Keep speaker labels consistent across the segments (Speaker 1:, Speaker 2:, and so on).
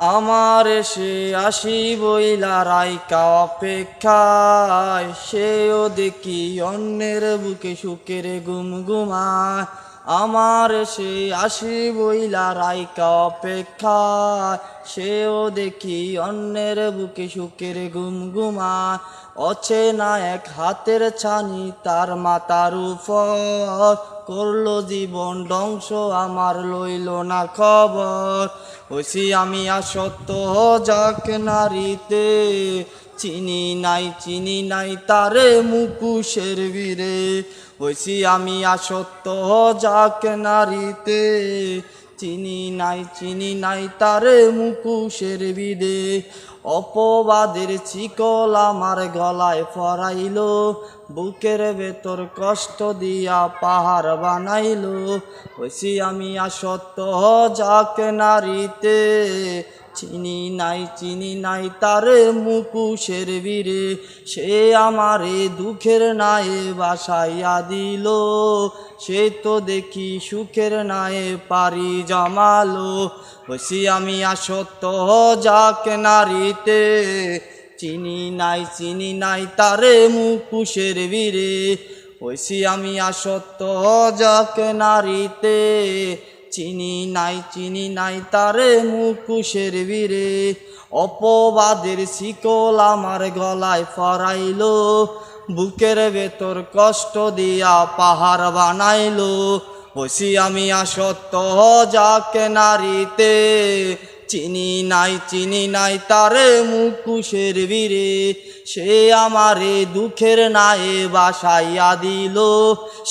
Speaker 1: আমার সে আসি বইলা রাইকা অপেক্ষায়, সেও দেখি অন্যের বুকে সুখের গুম গুমায় আমার সে আসি বইলা রাইকা অপেক্ষায়, সেও দেখি অন্যের বুকে সুখের গুম গুমায় অচেনা এক হাতের ছানি তার মাতার উপর করল জীবন ধ্বংস, আমার লইল না খবর। হইছি আমি আসত্য যাক নারীতে। চিনি নাই চিনি নাই তারে মুকুশের বীরে। হইছি আমি আসত্য যাক নারীতে। চিনি নাই চিনি নাই তারে মুকুশের বিদে। অপবাদের চিকল আমার গলায় ফরাইল, বুকের ভেতর কষ্ট দিয়া পাহাড় বানাইল। হইছি আমি আসত্য যাক নারীতে চিনি নাই চিনি নাই তার মুকুশের বীরে। সে আমারে দুঃখের নায়ে বাসাইয়া দিল। সে তো দেখি সুখের নায়ে পারি জমালো। হইছি আমি আসত্য যাক নারীতে। চিনি নাই চিনি নাই তারে মুকুশের বীরে। হইছি আমি আসত্য যাক নারীতে। চিনি নাই চিনি নাই তারে মুকুশের বীরে। অপবাদের শিকল আমার গলায় ফরাইল, বুকের ভেতর কষ্ট দিয়া পাহাড় বানাইল। বসি আমি আসত্য যাকে নারীতে চিনি নাই চিনি নাই তারে মুকুশের বীরে। সে আমারে দুঃখের নায়ে বাসাইয়া দিল।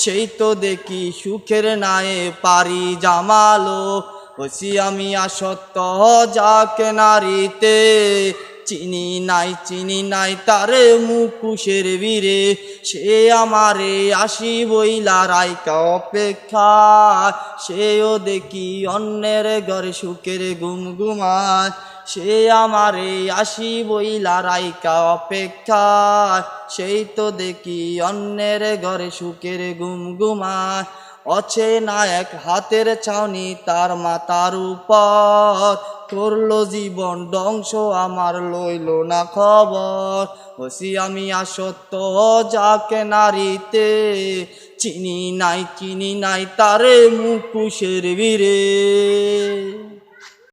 Speaker 1: সেই তো দেখি সুখের নায়ে পারি জামালো। ওসি আমি আসত্য যাকে নারীতে। চিনি নাই চিনি নাই তারে মুকুশের বীরে সে আমারে আসি বইলা রাইকা অপেক্ষা সেও দেখি অন্যের ঘরে সুখের গুম গুমায়। সে আমারে আসি বইলা রাইকা অপেক্ষা সেই তো দেখি অন্যের ঘরে সুখের গুম গুমায়। অচেনা নায়ক হাতের ছাউনি তার মাতার উপর। করল জীবন ধ্বংস, আমার লইল না খবর। হসি আমি আসত্য যাকে নারীতে চিনি নাই চিনি নাই তারে মুখুশের বীরে।